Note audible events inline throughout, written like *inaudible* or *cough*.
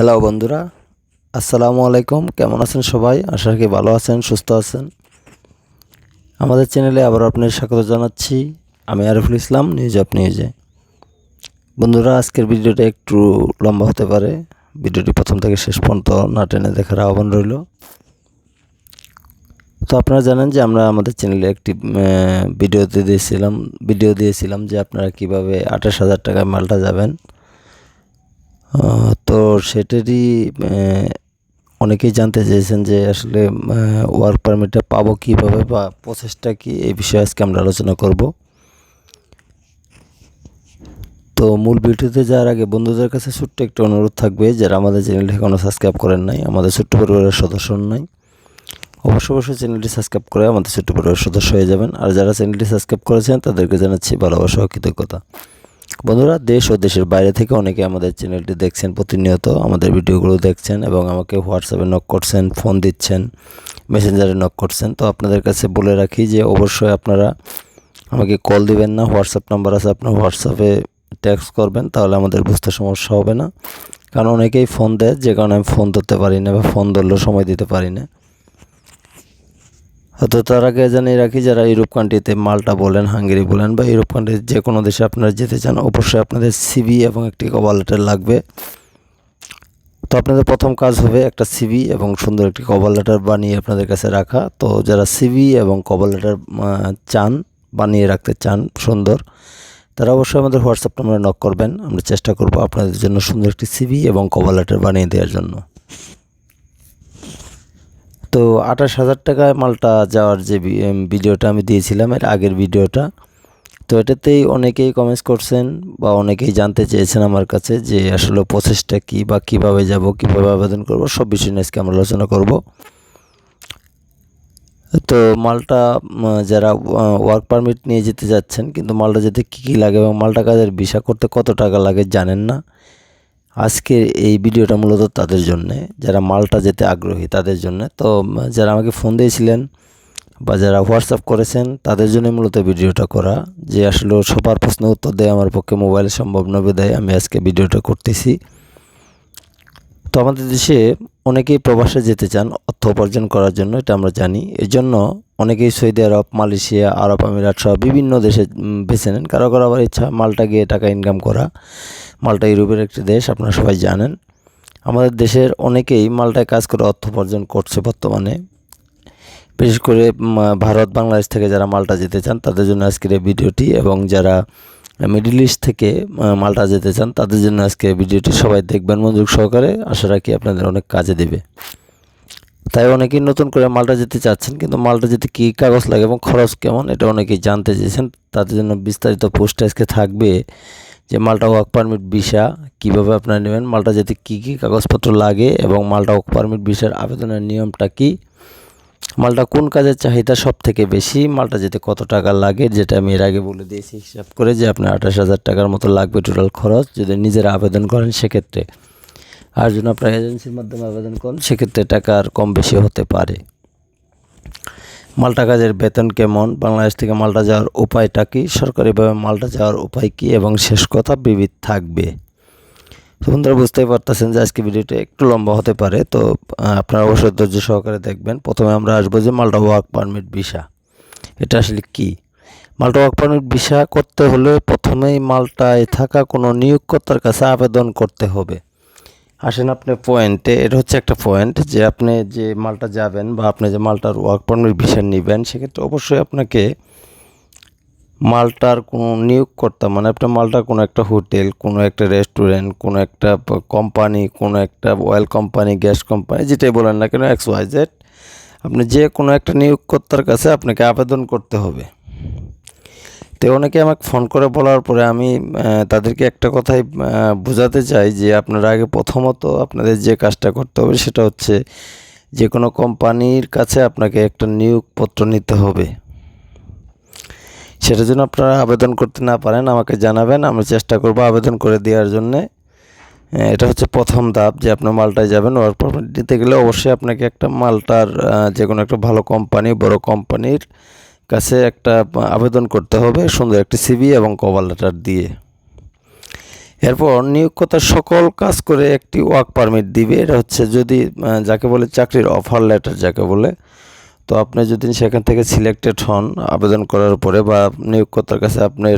Hello বন্ধুরা। আসসালামু আলাইকুম। কেমন আছেন সবাই? আশা রাখি ভালো আছেন, সুস্থ আছেন। আমাদের চ্যানেলে আবার আপনাদের স্বাগত জানাচ্ছি। আমি আরিফুল ইসলাম, নিউজ অফ নিউজে বন্ধুরা, আজকের ভিডিওটা একটু লম্বা হতে পারে। ভিডিওটি প্রথম থেকে শেষ পর্যন্ত না টেনে দেখার আহ্বান রইল। তো আপনারা জানেন যে আমরা আমাদের চ্যানেলে একটি ভিডিওতে দিয়েছিলাম, ভিডিও দিয়েছিলাম যে আপনারা কীভাবে আঠাশ হাজার টাকায় মালটা যাবেন। তো সেটারই অনেকেই জানতে চেয়েছেন যে আসলে ওয়ার্ক পারমিটটা পাবো কীভাবে বা প্রসেসটা কী, এই বিষয়ে আজকে আমরা আলোচনা করব। তো মূল ভিডিওতে যাওয়ার আগে বন্ধুদের কাছে ছোট্ট একটা অনুরোধ থাকবে, যারা আমাদের চ্যানেলটি এখনও সাবস্ক্রাইব করেন নাই, আমাদের ছোট্ট পরিবারের সদস্য নাই, অবশ্যই অবশ্যই চ্যানেলটি সাবস্ক্রাইব করে আমাদের ছোট্ট পরিবারের সদস্য হয়ে যাবেন। আর যারা চ্যানেলটি সাবস্ক্রাইব করেছেন, তাদেরকে জানাচ্ছি ভালোবাসা ও কৃতজ্ঞতা। বন্ধুরা, দেশ ও দেশের বাইরে থেকে অনেকে আমাদের চ্যানেলটি দেখছেন, প্রতিনিয়ত আমাদের ভিডিওগুলো দেখছেন এবং আমাকে হোয়াটসঅ্যাপে নক করছেন ফোন দিচ্ছেন মেসেঞ্জারে নক করছেন। তো আপনাদের কাছে বলে রাখি যে, অবশ্যই আপনারা আমাকে কল দিবেন না হোয়াটসঅ্যাপ নাম্বার আছে, আপনার হোয়াটসঅ্যাপে টেক্সট করবেন, তাহলে আমাদের বুঝতে সমস্যা হবে না। কারণ অনেকেই ফোন দেয়, যে কারণে আমি ফোন ধরতে পারি না বা ফোন ধরলেও সময় দিতে পারি না। তো তার আগে জানিয়ে রাখি, যারা ইউরোপ কান্ট্রিতে মাল্টা বলেন, হাঙ্গেরি বলেন বা ইউরোপ কান্ট্রির যে কোনো দেশে আপনারা যেতে চান, অবশ্যই আপনাদের সিবি এবং একটি কভার লেটার লাগবে। তো আপনাদের প্রথম কাজ হবে একটা সিবি এবং সুন্দর একটি কভার লেটার বানিয়ে আপনাদের কাছে রাখা। তো যারা সিবি এবং কভার লেটার চান, বানিয়ে রাখতে চান, সুন্দর, তারা অবশ্যই আমাদের হোয়াটসঅ্যাপ নাম্বারে নক করবেন। আমরা চেষ্টা করব আপনাদের জন্য সুন্দর একটি সিবি এবং কভার লেটার বানিয়ে দেওয়ার জন্য। তো আঠাশ হাজার টাকায় মালটা যাওয়ার যে ভিডিওটা আমি দিয়েছিলাম, এর আগের ভিডিওটা, তো এটাতেই অনেকেই কমেন্টস করছেন বা অনেকেই জানতে চেয়েছেন আমার কাছে যে আসলে প্রসেসটা কী বা কীভাবে যাব, কীভাবে আবেদন করব, সব বিষয় নিয়ে আজকে আমরা আলোচনা করব। তো মালটা যারা ওয়ার্ক পারমিট নিয়ে যেতে যাচ্ছেন, কিন্তু মালটা যেতে কী কী লাগে এবং মালটা কাজের ভিসা করতে কত টাকা লাগে জানেন না। আজকে এই ভিডিওটা মূলত তাদের জন্যে, যারা মালটা যেতে আগ্রহী তাদের জন্য। তো, যারা আমাকে ফোন দিয়েছিলেন বা যারা হোয়াটসঅ্যাপ করেছেন, তাদের জন্য মূলত ভিডিওটা করা। যে আসলে সবার প্রশ্ন উত্তর দেয় আমার পক্ষে মোবাইল সম্ভব না দেয় আমি আজকে ভিডিওটা করতেছি। তো আমাদের দেশে অনেকেই প্রবাসে যেতে চান, অর্থ উপার্জন করার জন্য, এটা আমরা জানি। এর জন্য অনেকেই সৌদি আরব, মালয়েশিয়া, আরব আমিরাত সহ বিভিন্ন দেশে বেছে নেন। কারও কারও আবার ইচ্ছা মালটা গিয়ে টাকা ইনকাম করা। মালটা ইউরোপের একটি দেশ, আপনারা সবাই জানেন। আমাদের দেশের অনেকেই মালটায় কাজ করে অর্থ উপার্জন করছে বর্তমানে। বিশেষ করে ভারত, বাংলাদেশ থেকে যারা মালটা যেতে চান, তাদের জন্য আজকের এই ভিডিওটি এবং যারা মিডিল ইস্ট থেকে মালটা যেতে চান, তাদের জন্য আজকে ভিডিওটি সবাই দেখবেন, মনোযোগ সহকারে। আশা রাখি আপনাদের অনেক কাজে দেবে। তাই অনেকেই নতুন করে মালটা যেতে চাচ্ছেন, কিন্তু মালটা যেতে কী কাগজ লাগে এবং খরচ কেমন, এটা অনেকেই জানতে চেয়েছেন। তাদের জন্য বিস্তারিত পোস্ট আজকে থাকবে যে মালটা ওয়ার্ক পারমিট ভিসা কীভাবে আপনারা নেবেন, মালটা যেতে কী কী কাগজপত্র লাগে এবং মালটা ওয়ার্ক পারমিট ভিসার আবেদনের নিয়মটা কী। মালটা কোন কাজের চাহিদা সব থেকে বেশি? মালটা যেতে কত টাকা লাগে? যেটা আমি এর আগে বলে দিয়েছি, হিসাব করে যে আপনার আঠাশ হাজার টাকার মতো লাগবে টোটাল খরচ। যদি নিজেরা আবেদন করেন, সেক্ষেত্রে আর যদি আপনার এজেন্সির মাধ্যমে আবেদন করেন, সেক্ষেত্রে টাকা আর কম বেশি হতে পারে। মালটা কাজের বেতন কেমন? বাংলাদেশ থেকে মালটা যাওয়ার উপায়টা কী? সরকারিভাবে মালটা যাওয়ার উপায় কী? এবং শেষ কথা, বিবিধ থাকবে। তো বন্ধুরা বুঝতেই পারতেছেন যে আজকে ভিডিওটা একটু লম্বা হতে পারে, তো আপনারা অবশ্যই ধৈর্য সহকারে দেখবেন। প্রথমে আমরা আসব যে মালটা ওয়ার্ক পারমিট ভিসা। এটা আসলে কি? মালটা ওয়ার্ক পারমিট ভিসা করতে হলে প্রথমেই মালটায় থাকা কোনো নিয়োগকর্তার কাছে আবেদন করতে হবে। আসেন আপনি পয়েন্টে এটা হচ্ছে একটা পয়েন্ট যে আপনি যে মালটা যাবেন বা আপনি যে মালটার ওয়ার্ক পারমিট ভিসা নেবেন, সেক্ষেত্রে অবশ্যই আপনাকে মালটার কোনো নিয়োগকর্তা মানে আপনার মালটার কোনো একটা হোটেল, কোনো একটা রেস্টুরেন্ট, কোনো একটা কোম্পানি, কোনো একটা অয়েল কোম্পানি, গ্যাস কোম্পানি, যেটাই বলেন না কেন, এক্স, ওয়াই, জেড, আপনি যে কোনো একটা নিয়োগকর্তার কাছে আপনাকে আবেদন করতে হবে। তো অনেকে আমাকে ফোন করে বলার পরে আমি তাদেরকে একটা কথাই বোঝাতে চাই যে আপনারা আগে প্রথমত আপনাদের যে কাজটা করতে হবে সেটা হচ্ছে যে কোনো কোম্পানির কাছে আপনাকে একটা নিয়োগপত্র নিতে হবে। সেটার জন্য আপনারা আবেদন করতে না পারেন, আমাকে জানাবেন আমি চেষ্টা করব আবেদন করে দেওয়ার জন্যে। এটা হচ্ছে প্রথম ধাপ যে আপনার মালটায় যাবেন, ওয়ার্ক পারমিট নিতে গেলে অবশ্যই আপনাকে একটা মালটার যে কোনো একটা ভালো কোম্পানি, বড় কোম্পানির কাছে একটা আবেদন করতে হবে, সুন্দর একটি সিবি এবং কভার লেটার দিয়ে। এরপর নিয়োগকর্তার সকল কাজ করে একটি ওয়ার্ক পারমিট দিবে, এটা হচ্ছে যদি যাকে বলে চাকরির অফার লেটার যাকে বলে তো আপনি যদি সেখান থেকে সিলেক্টেড হন আবেদন করার পরে বা নিয়োগকর্তার কাছে আপনার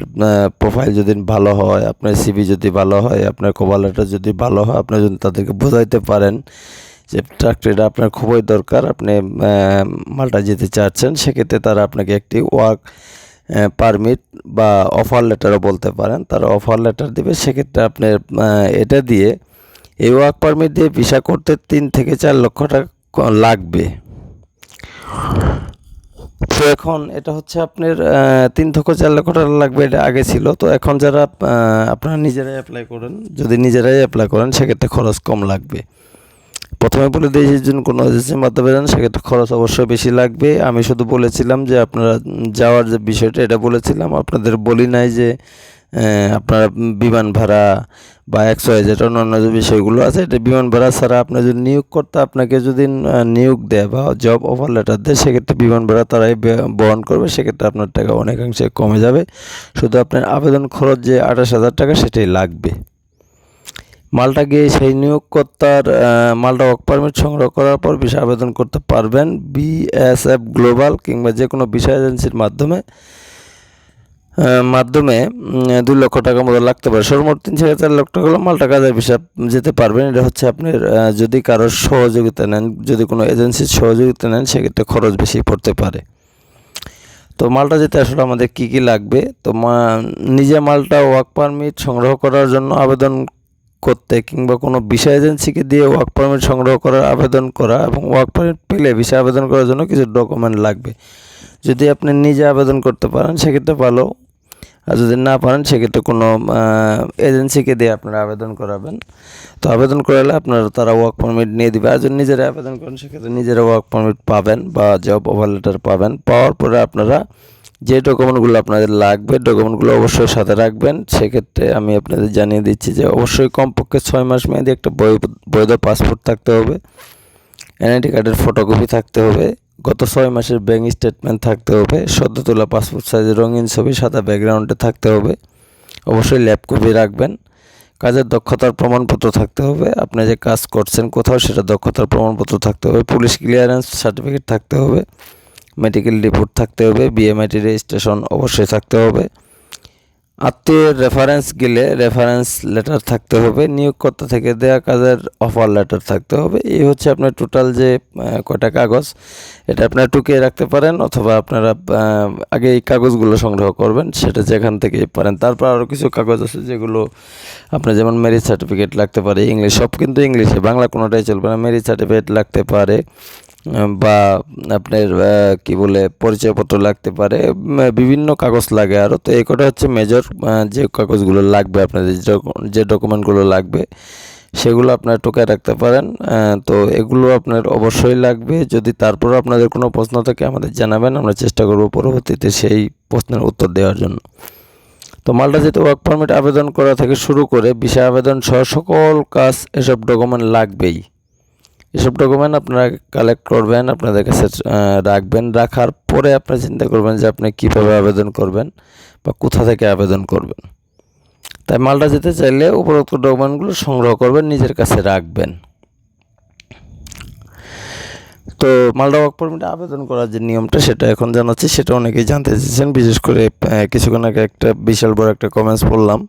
প্রোফাইল যদি ভালো হয়, আপনার সিভি যদি ভালো হয়, আপনার কভার লেটার যদি ভালো হয়, আপনি যদি তাদেরকে বোঝাইতে পারেন যে চাকরিটা আপনার খুবই দরকার, আপনি মালটা যেতে চাচ্ছেন, সেক্ষেত্রে তারা আপনাকে একটি ওয়ার্ক পারমিট বা অফার লেটারও বলতে পারেন। তারা অফার লেটার দেবে, সেক্ষেত্রে আপনি এটা দিয়ে এই ওয়ার্ক পারমিট দিয়ে ভিসা করতে তিন থেকে চার লক্ষ টাকা লাগবে। তো এখন এটা হচ্ছে আপনার তিন থেকে চার লক্ষ টাকা লাগবে, এটা আগে ছিল। তো এখন যারা আপনারা নিজেরাই অ্যাপ্লাই করেন। যদি নিজেরাই অ্যাপ্লাই করেন, সেক্ষেত্রে খরচ কম লাগবে। প্রথমে বলে দিই, যে যদি কোনো এজেন্সির মাধ্যমে যান, সেক্ষেত্রে খরচ অবশ্যই বেশি লাগবে। আমি শুধু বলেছিলাম যে আপনারা যাওয়ার যে বিষয়টা, এটা বলেছিলাম। আপনাদের বলি নাই যে আপনারা বিমান ভাড়া বা একশো হাজার অন্যান্য যে বিষয়গুলো আছে, এটা বিমান ভাড়া ছাড়া আপনার যদি নিয়োগ করতে, আপনাকে যদি নিয়োগ দেয় বা জব অফার লেটার দেয়, সেক্ষেত্রে বিমান ভাড়া তারাই বহন করবে। সেক্ষেত্রে আপনার টাকা অনেকাংশে কমে যাবে। শুধু আপনার আবেদন খরচ যে আঠাশ হাজার টাকা, সেটাই লাগবে। মালটা গিয়ে সেই নিয়োগকর্তার মালটা ওয়ার্ক পারমিট সংগ্রহ করার পর ভিসা আবেদন করতে পারবেন বিএসএফ গ্লোবাল কিংবা যে কোনো বিষয় এজেন্সির মাধ্যমে। মাধ্যমে দুই লক্ষ টাকার মতো লাগতে পারে। সর্বমোট তিন থেকে চার লক্ষ টাকা হলে মালটা কাজের ভিসা যেতে পারবেন। এটা হচ্ছে আপনার যদি কারোর সহযোগিতা নেন, যদি কোনো এজেন্সির সহযোগিতা নেন, সেক্ষেত্রে খরচ বেশি পড়তে পারে। তো মালটা যেতে আসলে আমাদের কি কি লাগবে? তো নিজে মালটা ওয়ার্ক পারমিট সংগ্রহ করার জন্য আবেদন করতে কিংবা কোনো ভিসা এজেন্সিকে দিয়ে ওয়ার্ক পারমিট সংগ্রহ করার আবেদন করা এবং ওয়ার্ক পারমিট পেলে ভিসা আবেদন করার জন্য কিছু ডকুমেন্ট লাগবে। যদি আপনি নিজে আবেদন করতে পারেন, সেক্ষেত্রে ভালো। আর যদি না পারেন, সেক্ষেত্রে কোনো এজেন্সিকে দিয়ে আপনারা আবেদন করাবেন। তো আবেদন করালে আপনারা তারা ওয়ার্ক পারমিট নিয়ে দিবে। আর যদি নিজেরা আবেদন করেন, সেক্ষেত্রে নিজেরা ওয়ার্ক পারমিট পাবেন বা জব অফার লেটার পাবেন। পাওয়ার পরে আপনারা যে ডকুমেন্টগুলো আপনাদের লাগবে ডকুমেন্টগুলো অবশ্যই সাথে রাখবেন। সেক্ষেত্রে আমি আপনাদের জানিয়ে দিচ্ছি যে অবশ্যই কমপক্ষে ছয় মাস মেয়াদি একটা বৈধ পাসপোর্ট থাকতে হবে। এনআইডি কার্ডের ফটোকপি থাকতে হবে। গত ছয় মাসের ব্যাঙ্ক স্টেটমেন্ট থাকতে হবে, সদ্য তোলা পাসপোর্ট সাইজের রঙিন ছবি সাদা ব্যাকগ্রাউন্ডে থাকতে হবে। অবশ্যই ল্যাব কপি রাখবেন। কাজের দক্ষতার প্রমাণপত্র থাকতে হবে। আপনি যে কাজ করছেন কোথাও, সেটা দক্ষতার প্রমাণপত্র থাকতে হবে। পুলিশ ক্লিয়ারেন্স সার্টিফিকেট থাকতে হবে। মেডিকেল রিপোর্ট থাকতে হবে। বিএমআইটি রেজিস্ট্রেশন অবশ্যই থাকতে হবে। আত্মীয়ের রেফারেন্স গেলে রেফারেন্স লেটার থাকতে হবে নিয়োগকর্তা থেকে দেয়া কাজের অফার লেটার থাকতে হবে। এই হচ্ছে আপনার টোটাল যে কয়টা কাগজ, এটা আপনারা টুকিয়ে রাখতে পারেন অথবা আপনারা আগে এই কাগজগুলো সংগ্রহ করবেন, সেটা যেখান থেকে পারেন। তারপর আরও কিছু কাগজ আছে যেগুলো আপনার যেমন ম্যারেজ সার্টিফিকেট লাগতে পারে ইংলিশ সব কিন্তু ইংলিশে বাংলা কোনোটাই চলবে না ম্যারেজ সার্টিফিকেট লাগতে পারে। বা আপনার কি বলে, পরিচয়পত্র লাগতে পারে বিভিন্ন কাগজ লাগে আরও তো এই কটা হচ্ছে মেজর যে কাগজগুলো লাগবে আপনাদের যে ডকুমেন্টগুলো লাগবে, সেগুলো আপনার টোকায় রাখতে পারেন। তো এগুলো আপনার অবশ্যই লাগবে। যদি তারপর আপনাদের কোনো প্রশ্ন থাকে, আমাদের জানাবেন। আমরা চেষ্টা করব পরবর্তীতে সেই প্রশ্নের উত্তর দেওয়ার জন্য। তো মালটা যেতে ওয়ার্ক পারমিট আবেদন করা থেকে শুরু করে, বিষয় আবেদন সহ সকল কাজ এসব ডকুমেন্ট লাগবেই। এসব ডকুমেন্ট আপনারা কালেক্ট করবেন, আপনাদের কাছে রাখবেন। রাখার পরে আপনি চিন্তা করবেন যে আপনি কীভাবে আবেদন করবেন বা কোথা থেকে আবেদন করবেন। তাই মালটা যেতে চাইলে উপরোক্ত ডকুমেন্টগুলো সংগ্রহ করবেন, নিজের কাছে রাখবেন। তো মালদা ওয়ার্ক পারমিটে আবেদন করার যে নিয়মটা সেটা এখন জানাচ্ছি, সেটা অনেকেই জানতে চেয়েছেন। বিশেষ করে কিছুক্ষণ আগে একটা বিশাল বড় একটা কমেন্টস পড়লাম।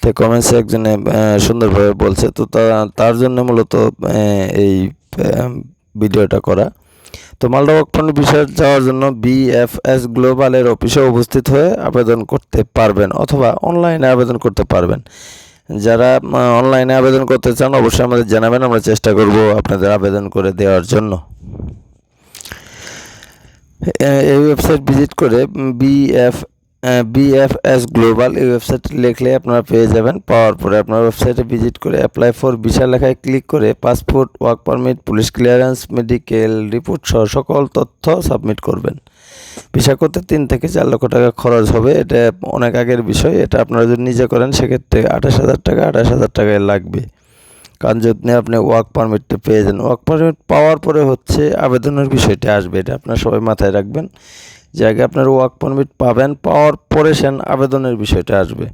তো কমেন্টসে একজনে সুন্দরভাবে বলছে, তো তার জন্য মূলত এই ভিডিওটা করা। তো মালদা ওয়ার্ক পারমিট বিষয়ে যাওয়ার জন্য বিএফএস গ্লোবালের অফিসে উপস্থিত হয়ে আবেদন করতে পারবেন, অথবা অনলাইনে আবেদন করতে পারবেন। যারা অনলাইনে আবেদন করতে চান, অবশ্যই আমাদের জানাবেন, আমরা চেষ্টা করব আপনাদের আবেদন করে দেওয়ার জন্য। এই ওয়েবসাইট ভিজিট করে বিএফ বিএফএস গ্লোবাল এই ওয়েবসাইট লিখলে আপনারা পেয়ে যাবেন। পাওয়ার পরে আপনার ওয়েবসাইটে ভিজিট করে অ্যাপ্লাই ফর ভিসা লেখায় ক্লিক করে passport work permit police clearance medical report সহ সকল তথ্য সাবমিট করবেন। ভিসা করতে তিন থেকে চার লক্ষ টাকা খরচ হবে, এটা অনেক আগের বিষয়। এটা আপনারা যদি নিজে করেন, সেক্ষেত্রে আঠাশ হাজার টাকা, আঠাশ হাজার টাকায় লাগবে। কারণ যদি আপনি ওয়ার্ক পারমিটটা পেয়ে যান। ওয়ার্ক পারমিট পাওয়ার পরে হচ্ছে আবেদনের বিষয়টি আসবে, এটা আপনার সবাই মাথায় রাখবেন। যে আগে আপনার ওয়ার্ক পারমিট পাবেন, পাওয়ার পরে সেন আবেদনের বিষয়টা আসবে।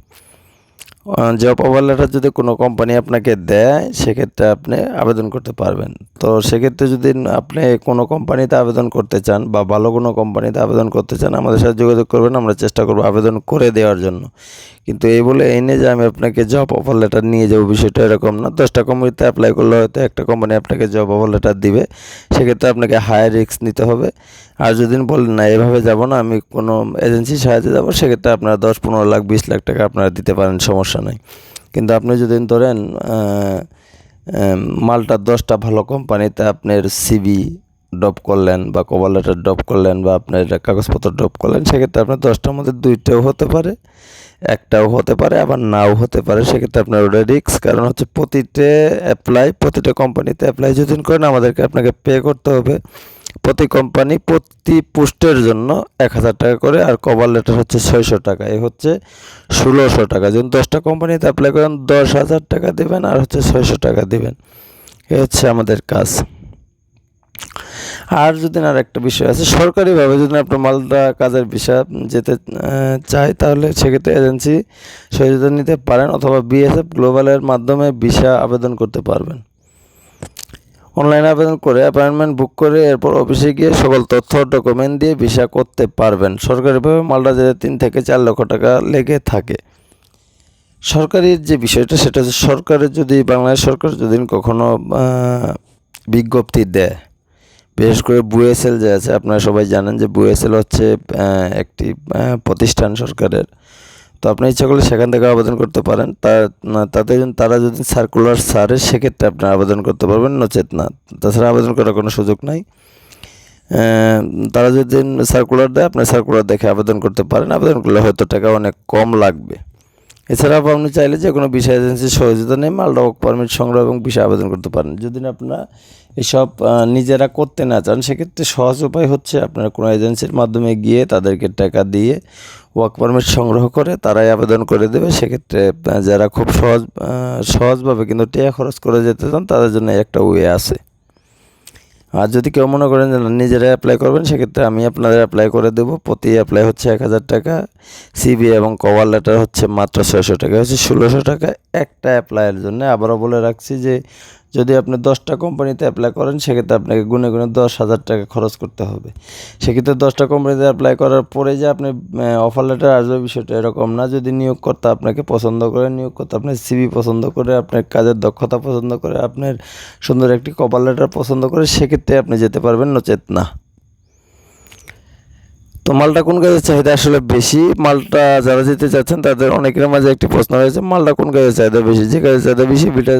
জব অফার লেটার যদি কোনো কোম্পানি আপনাকে দেয়, সেক্ষেত্রে আপনি আবেদন করতে পারবেন। তো সেক্ষেত্রে যদি আপনি কোনো কোম্পানিতে আবেদন করতে চান বা ভালো কোনো কোম্পানিতে আবেদন করতে চান, আমাদের সাথে যোগাযোগ করবেন, আমরা চেষ্টা করব আবেদন করে দেওয়ার জন্য। কিন্তু এই বলে এই নিয়ে যে আমি আপনাকে জব অফার লেটার নিয়ে যাব, বিষয়টা এরকম না। দশটা কোম্পানিতে অ্যাপ্লাই করলে হয়তো একটা কোম্পানি আপনাকে জব অফার লেটার দিবে। সেক্ষেত্রে আপনাকে হায়ার রিস্ক নিতে হবে। আর যদি বলেন, না, এভাবে যাব না, আমি কোনো এজেন্সির সাহায্যে যাব, সেক্ষেত্রে আপনারা দশ, পনেরো লাখ, বিশ লাখ টাকা আপনারা দিতে পারেন, সমস্যা নেই। কিন্তু আপনি যদি ধরেন মালটা দশটা ভালো কোম্পানিতে আপনার সিবি ড্রপ করলেন বা কভার লেটার ড্রপ করলেন বা আপনার কাগজপত্র ড্রপ করলেন, সেক্ষেত্রে আপনার দশটার মধ্যে দুইটাও হতে পারে, একটাও হতে পারে, আবার নাও হতে পারে। সেক্ষেত্রে আপনার ওটা রিক্স কারণ হচ্ছে প্রতিটা অ্যাপ্লাই প্রতিটা কোম্পানিতে অ্যাপ্লাই যদি করেন, আমাদেরকে আপনাকে পে করতে হবে। প্রতি কোম্পানি প্রতি পোস্টের জন্য এক হাজার টাকা করে, আর কভার লেটার হচ্ছে ছয়শো টাকা। এ হচ্ছে ষোলোশো টাকা। যদি দশটা কোম্পানিতে অ্যাপ্লাই করেন, দশ হাজার টাকা দেবেন, আর হচ্ছে ছয়শো টাকা দেবেন। এ হচ্ছে আমাদের কাজ। আর যদি আর একটা বিষয় আছে, সরকারিভাবে যদি আপনার মালদা কাজের বিষয় যেতে চায় তাহলে সেক্ষেত্রে এজেন্সি সহযোগিতা নিতে পারেন, অথবা বিএসএফ গ্লোবালের মাধ্যমে ভিসা আবেদন করতে পারবেন। অনলাইনে আবেদন করে অ্যাপয়েন্টমেন্ট বুক করে এরপর অফিসে গিয়ে সকল তথ্য ডকুমেন্ট দিয়ে ভিসা করতে পারবেন। সরকারিভাবে মালদা যেতে তিন থেকে চার লক্ষ টাকা লেগে থাকে। সরকারি যে বিষয়টা, সেটা হচ্ছে সরকারের যদি, বাংলাদেশ সরকার যদি কখনো বিজ্ঞপ্তি দেয়, বিশেষ করে বুয়েসেল যে আছে, আপনারা সবাই জানেন যে বুয়েসেল হচ্ছে একটি প্রতিষ্ঠান সরকারের। তো আপনি ইচ্ছা করলে সেখান থেকে আবেদন করতে পারেন। তাতে তারা যদি সার্কুলার সারে সেক্ষেত্রে আপনি আবেদন করতে পারবেন নচেত না। তাছাড়া আবেদন করার কোনো সুযোগ নাই। তারা যদি সার্কুলার দেয়, আপনি সার্কুলার দেখে আবেদন করতে পারেন। আবেদন করলে হয়তো টাকা অনেক কম লাগবে। এছাড়াও আপনি চাইলে যে কোনো বিষয় এজেন্সির সহযোগিতা মালটা ওয়ার্ক পারমিট সংগ্রহ এবং বিষয় আবেদন করতে পারেন। যদি আপনারা এসব নিজেরা করতে না চান, সেক্ষেত্রে সহজ উপায় হচ্ছে আপনারা কোনো এজেন্সির মাধ্যমে গিয়ে তাদেরকে টাকা দিয়ে ওয়ার্ক পারমিট সংগ্রহ করে তারাই আবেদন করে দেবে। সেক্ষেত্রে যারা খুব সহজ সহজভাবে কিন্তু টেয়া খরচ করে যেতে চান, তাদের জন্য একটা ওয়ে আছে। আর যদি কেউ মনে করেন যে নিজেরাই অ্যাপ্লাই করবেন, সেক্ষেত্রে আমি আপনাদের অ্যাপ্লাই করে দেবো। প্রতি অ্যাপ্লাই হচ্ছে এক হাজার টাকা। সিবি এবং কভার লেটার হচ্ছে মাত্র ছয়শো টাকা। হচ্ছে ষোলোশো টাকা। একটা অ্যাপ্লাইয়ের জন্য আবারও বলে রাখছি যে যদি আপনি দশটা কোম্পানিতে অ্যাপ্লাই করেন, সেক্ষেত্রে আপনাকে গুনে গুনে দশ হাজার টাকা খরচ করতে হবে। সেক্ষেত্রে দশটা কোম্পানিতে অ্যাপ্লাই করার পরে যে আপনি অফার লেটার আসবে বিষয়টা এরকম না। যদি নিয়োগকর্তা আপনাকে পছন্দ করে, নিয়োগকর্তা আপনার সিবি পছন্দ করে, আপনার কাজের দক্ষতা পছন্দ করে, আপনার সুন্দর একটি কভার লেটার পছন্দ করে, সেক্ষেত্রে আপনি যেতে পারবেন নচেত না। তো মালটা কোন কাজের চাহিদা আসলে বেশি? মালটা যারা যেতে চাচ্ছেন, তাদের অনেকের মাঝে একটি প্রশ্ন রয়েছে, মালটা কোন কাজের চাহিদা বেশি? যে কাজের চাহিদা বেশি বিটা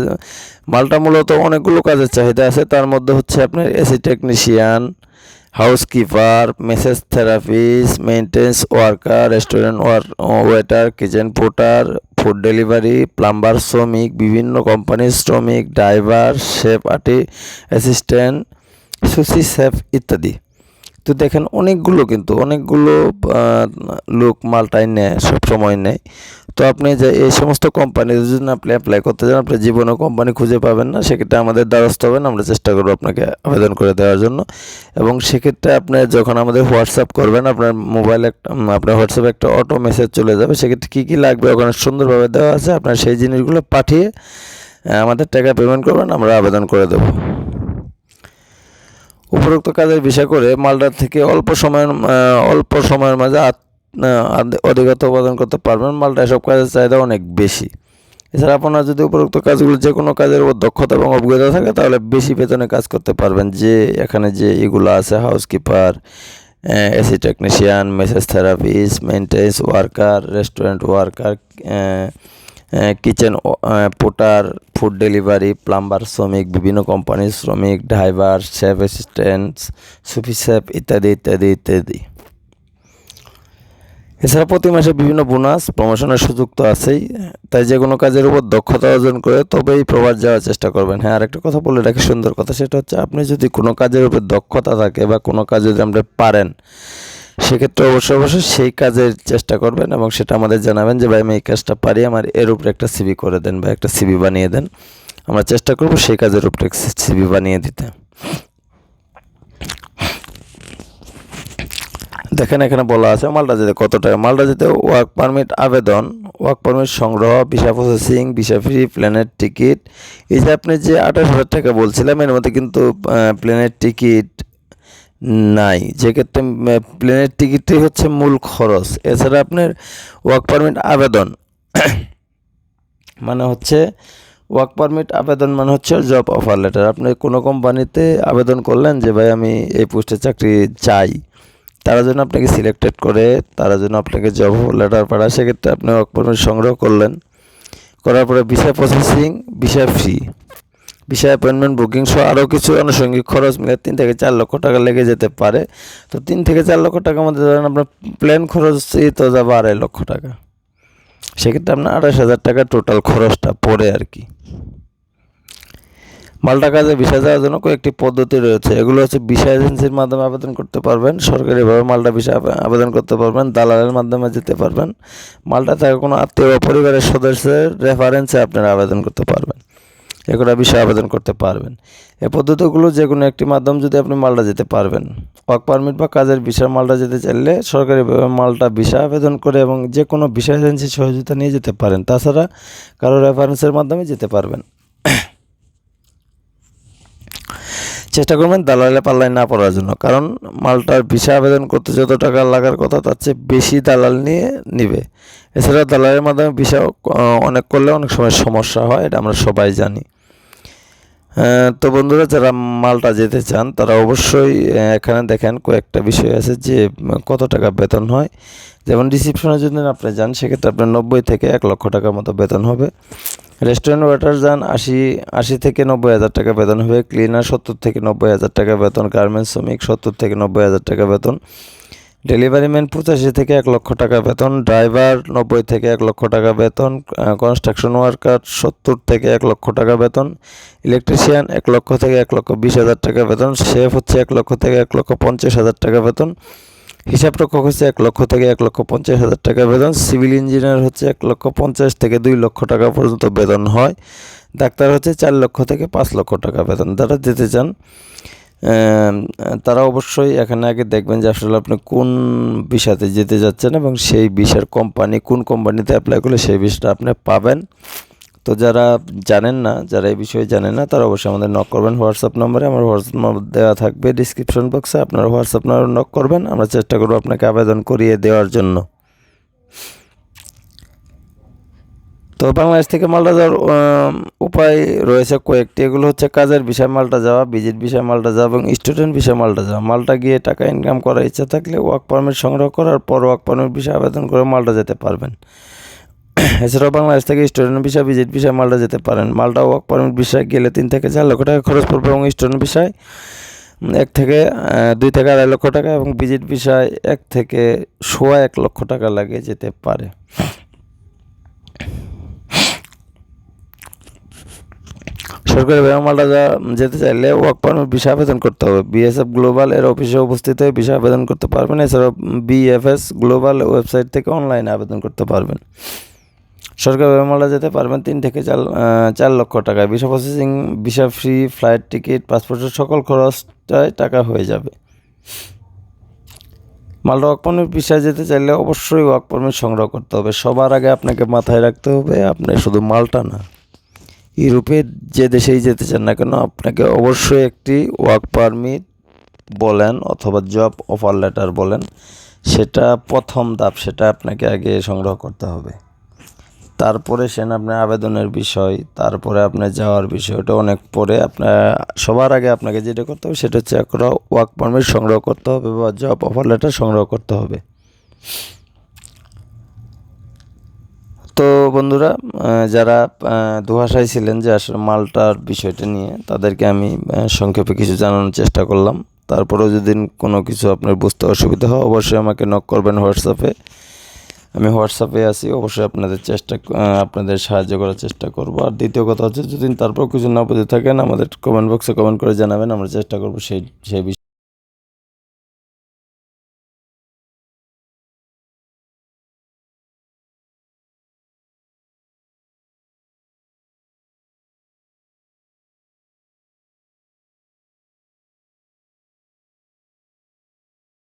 মালটা মূলত অনেকগুলো কাজের চাহিদা আছে। তার মধ্যে হচ্ছে আপনার AC technician housekeeper massage therapist maintenance worker restaurant waiter kitchen porter food delivery plumber শ্রমিক, বিভিন্ন কোম্পানির শ্রমিক ড্রাইভার শেফ আর্টি অ্যাসিস্ট্যান্ট সুসি শেফ ইত্যাদি। তো দেখেন অনেকগুলো কিন্তু, অনেকগুলো লোক মালটাই নেয় সব সময় নেয়। তো আপনি যে এই সমস্ত কোম্পানি যদি আপনি অ্যাপ্লাই করতে চান আপনি জীবনেও কোম্পানি খুঁজে পাবেন না। সেক্ষেত্রে আমাদের দ্বারস্থ হবেন, আমরা চেষ্টা করব আপনাকে আবেদন করে দেওয়ার জন্য। এবং সেক্ষেত্রে আপনি যখন আমাদের হোয়াটসঅ্যাপ করবেন, আপনার মোবাইল একটা আপনার হোয়াটসঅ্যাপে একটা অটো মেসেজ চলে যাবে। সেক্ষেত্রে কী কী লাগবে? ওখানে সুন্দরভাবে দেওয়া আছে। আপনার সেই জিনিসগুলো পাঠিয়ে আমাদের টাকা পেমেন্ট করবেন, আমরা আবেদন করে দেবো। উপরোক্ত কাজের বিষয় করে মালদার থেকে অল্প সময়ের অল্প সময়ের মাঝে অধিকতা উৎপাদন করতে পারবেন। মালটা এসব কাজের চাহিদা অনেক বেশি। এছাড়া আপনার যদি উপরোক্ত কাজগুলো যে কোনো কাজের উপর দক্ষতা এবং অভিজ্ঞতা থাকে, তাহলে বেশি বেতনে কাজ করতে পারবেন। যে, এখানে যে এগুলো আছে housekeeper AC technician massage therapist maintenance worker restaurant worker kitchen porter food delivery plumber শ্রমিক, বিভিন্ন কোম্পানির শ্রমিক driver chef assistant sushi chef ইত্যাদি ইত্যাদি ইত্যাদি। এছাড়া প্রতি মাসে বিভিন্ন বোনাস প্রমোশনের সুযোগ তো আছেই। তাই যে কোনো কাজের উপর দক্ষতা অর্জন করে তবেই প্রবাস যাওয়ার চেষ্টা করবেন। হ্যাঁ আরেকটা কথা বলে রাখি, সুন্দর কথা, সেটা হচ্ছে আপনি যদি কোনো কাজের উপর দক্ষতা থাকে বা কোনো কাজ যদি আপনি পারেন সেক্ষেত্রে অবশ্যই অবশ্যই সেই কাজের চেষ্টা করবেন এবং সেটা আমাদের জানাবেন যে, ভাই, আমি এই কাজটা পারি, আমার এর উপরে একটা সিবি করে দেন বা একটা সিবি বানিয়ে দেন। আমরা চেষ্টা করব সেই কাজের উপরে সিবি বানিয়ে দিতে। দেখেন, এখানে বলা আছে মালটা যেতে কত টাকা মালটা যেতে ওয়ার্ক পারমিট আবেদন ওয়ার্ক পারমিট সংগ্রহ ভিসা প্রসেসিং ভিসা ফ্রি প্লেনের টিকিট এই যে আপনি যে আঠাশ হাজার টাকা বলছিলাম, এর মধ্যে কিন্তু প্লেনের টিকিট নাই। যেক্ষেত্রে প্লেনের টিকিটটাই হচ্ছে মূল খরচ। এছাড়া আপনার ওয়ার্ক পারমিট আবেদন। মানে হচ্ছে ওয়ার্ক পারমিট আবেদন মানে হচ্ছে জব অফার লেটার আপনি কোনো কোম্পানিতে আবেদন করলেন যে, ভাই, আমি এই পোস্টে চাকরি চাই। তারা যেন আপনাকে সিলেক্টেড করে, তারা যেন আপনাকে জব লেটার পাঠায়, সেক্ষেত্রে আপনি ওয়ার্ক পারমিট সংগ্রহ করলেন। করার পরে visa processing visa fee visa appointment booking সহ আরও কিছু আনুষঙ্গিক খরচ মিলে তিন থেকে চার লক্ষ টাকা লেগে যেতে পারে। তো তিন থেকে চার লক্ষ টাকার মধ্যে ধরেন আপনার প্লেন খরচই তো যাবে আড়াই লক্ষ টাকা। সেক্ষেত্রে আপনার আঠাশ হাজার টাকা টোটাল খরচটা পড়ে আর কি। মালটা কাজে ভিসা যাওয়ার জন্য কয়েকটি পদ্ধতি রয়েছে। এগুলো হচ্ছে ভিসা এজেন্সির মাধ্যমে আবেদন করতে পারবেন, সরকারিভাবে মালটা ভিসা আবেদন করতে পারবেন, দালালের মাধ্যমে যেতে পারবেন। মালটা থেকে কোনো আত্মীয় বা পরিবারের সদস্যের রেফারেন্সে আপনারা আবেদন করতে পারবেন। এগুলো বিষয়ে আবেদন করতে পারবেন। এ পদ্ধতিগুলো যে কোনো একটি মাধ্যম যদি আপনি মালটা যেতে পারবেন। ওয়ার্ক পারমিট বা কাজের বিষয় মালটা যেতে চাইলে সরকারি মালটা বিষয় আবেদন করে এবং যে কোনো বিষয় এজেন্সির সহযোগিতা নিয়ে যেতে পারেন। তাছাড়া কারও রেফারেন্সের মাধ্যমে যেতে পারবেন। চেষ্টা করবেন দালালে পাল্লায় না পড়ার জন্য। কারণ মালটার ভিসা আবেদন করতে যত টাকা লাগার কথা, তার চেয়ে বেশি দালাল নিয়ে নিবে। এছাড়া দালালের মাধ্যমে ভিসা অনেক করলে অনেক সময় সমস্যা হয়, এটা আমরা সবাই জানি। তো বন্ধুরা, যারা মালটা যেতে চান, তারা অবশ্যই এখানে দেখেন কয়েকটা বিষয় আছে যে, কত টাকা বেতন হয়। যেমন রিসিপশনে যদি আপনি যান, সেক্ষেত্রে আপনার নব্বই থেকে এক লক্ষ টাকার মতো বেতন হবে। রেস্টুরেন্ট ওয়েটার যান, আশি আশি থেকে নব্বই হাজার টাকা বেতন হবে। ক্লিনার সত্তর থেকে নব্বই হাজার টাকা বেতন। গার্মেন্টস শ্রমিক সত্তর থেকে নব্বই হাজার টাকা বেতন। ডেলিভারি ম্যান পঁচাশি থেকে এক লক্ষ টাকা বেতন। ড্রাইভার নব্বই থেকে এক লক্ষ টাকা বেতন। কনস্ট্রাকশন ওয়ার্কার সত্তর থেকে এক লক্ষ টাকা বেতন। ইলেকট্রিশিয়ান এক লক্ষ থেকে এক লক্ষ বিশ হাজার টাকা বেতন। শেফ হচ্ছে এক লক্ষ থেকে এক লক্ষ পঞ্চাশ হাজার টাকা বেতন। হিসাব রক্ষক হচ্ছে এক লক্ষ থেকে এক লক্ষ পঞ্চাশ হাজার টাকা বেতন, সিভিল ইঞ্জিনিয়ার হচ্ছে এক লক্ষ পঞ্চাশ থেকে দুই লক্ষ টাকা পর্যন্ত বেতন হয়। ডাক্তার হচ্ছে চার লক্ষ থেকে পাঁচ লক্ষ টাকা বেতন। যারা যেতে চান তারা অবশ্যই এখানে আগে দেখবেন যে আসলে আপনি কোন বিষয়তে যেতে যাচ্ছেন এবং সেই বিষয়ের কোম্পানি কোন কোম্পানিতে অ্যাপ্লাই করলে সেই বিষয়টা আপনি পাবেন। তো যারা জানেন না, যারা এই বিষয়ে জানেন না, তারা অবশ্যই আমাদের নক করবেন। হোয়াটসঅ্যাপ নম্বরে আমার হোয়াটসঅ্যাপ নম্বর দেওয়া থাকবে ডিসক্রিপশন বক্সে আপনারা হোয়াটসঅ্যাপ নম্বর নক করবেন। আমরা চেষ্টা করব আপনাকে আবেদন করিয়ে দেওয়ার জন্য। তো বাংলাদেশ থেকে মালটা যাওয়ার উপায় রয়েছে কয়েকটি। এগুলো হচ্ছে কাজের বিষয়, মালটা যাওয়া, ভিজিট বিষয়, মালটা যাওয়া এবং স্টুডেন্ট বিষয়, মালটা যাওয়া। মালটা গিয়ে টাকা ইনকাম করার ইচ্ছা থাকলে ওয়ার্ক পারমিট সংগ্রহ করার পর ওয়ার্ক পারমিট বিষয়ে আবেদন করে মালটা যেতে পারবেন। *coughs* এছাড়াও বাংলাদেশ থেকে স্টুডেন্ট বিষয় ভিজিট বিষয় মালটা যেতে পারেন। মালটা ওয়ার্ক পারমিট বিষয়ে গেলে তিন থেকে চার লক্ষ টাকা খরচ পড়বে এবং স্টুডেন্ট বিষয় এক থেকে দুই থেকে আড়াই লক্ষ টাকা এবং ভিজিট বিষয় এক থেকে সোয়া এক লক্ষ টাকা লাগে যেতে পারে। সরকারি মালটা যা, যেতে চাইলে ওয়ার্ক পারমিট ভিসা আবেদন করতে হবে। বিএসএফ গ্লোবাল এর অফিসে উপস্থিত হয়ে ভিসা আবেদন করতে পারবেন। এছাড়াও বিএফএস গ্লোবাল ওয়েবসাইট থেকে অনলাইনে আবেদন করতে পারবেন। সরকারি মালটা যেতে পারবেন তিন থেকে চার চার লক্ষ টাকা visa processing visa free flight ticket পাসপোর্টের সকল খরচটাই টাকা হয়ে যাবে। মালটা ওয়ার্ক পারমিট ভিসা যেতে চাইলে অবশ্যই ওয়ার্ক পারমিট সংগ্রহ করতে হবে। সবার আগে আপনাকে মাথায় রাখতে হবে, আপনি শুধু মালটা না, ইউরোপে যে দেশেই যেতে চান না কেন, আপনাকে অবশ্যই একটি ওয়ার্ক পারমিট বলেন অথবা জব অফার লেটার বলেন, সেটা প্রথম ধাপ, সেটা আপনাকে আগে সংগ্রহ করতে হবে। তারপরে সেন আপনার আবেদনের বিষয়, তারপরে আপনার যাওয়ার বিষয় ওটা অনেক পরে আপনার সবার আগে আপনাকে যেটা করতে হবে সেটা হচ্ছে একটা ওয়ার্ক পারমিট সংগ্রহ করতে হবে বা জব অফার লেটার সংগ্রহ করতে হবে। তো বন্ধুরা যারা দুহাসায় ছিলেন যে আসলে মালটার বিষয়টা নিয়ে, তাদেরকে আমি সংক্ষেপে কিছু জানানোর চেষ্টা করলাম। তারপরেও যদি কোনো কিছু আপনার বুঝতে অসুবিধা হয়, অবশ্যই আমাকে নক করবেন হোয়াটসঅ্যাপে। আমি হোয়াটসঅ্যাপে আছি, অবশ্যই আপনাদের চেষ্টা আপনাদের সাহায্য করার চেষ্টা করব। আর দ্বিতীয় কথা হচ্ছে, যদি তারপর কিছু না বুঝে থাকেন, আমাদের কমেন্ট বক্সে কমেন্ট করে জানাবেন, আমরা চেষ্টা করব সেই সেই বিষয়ে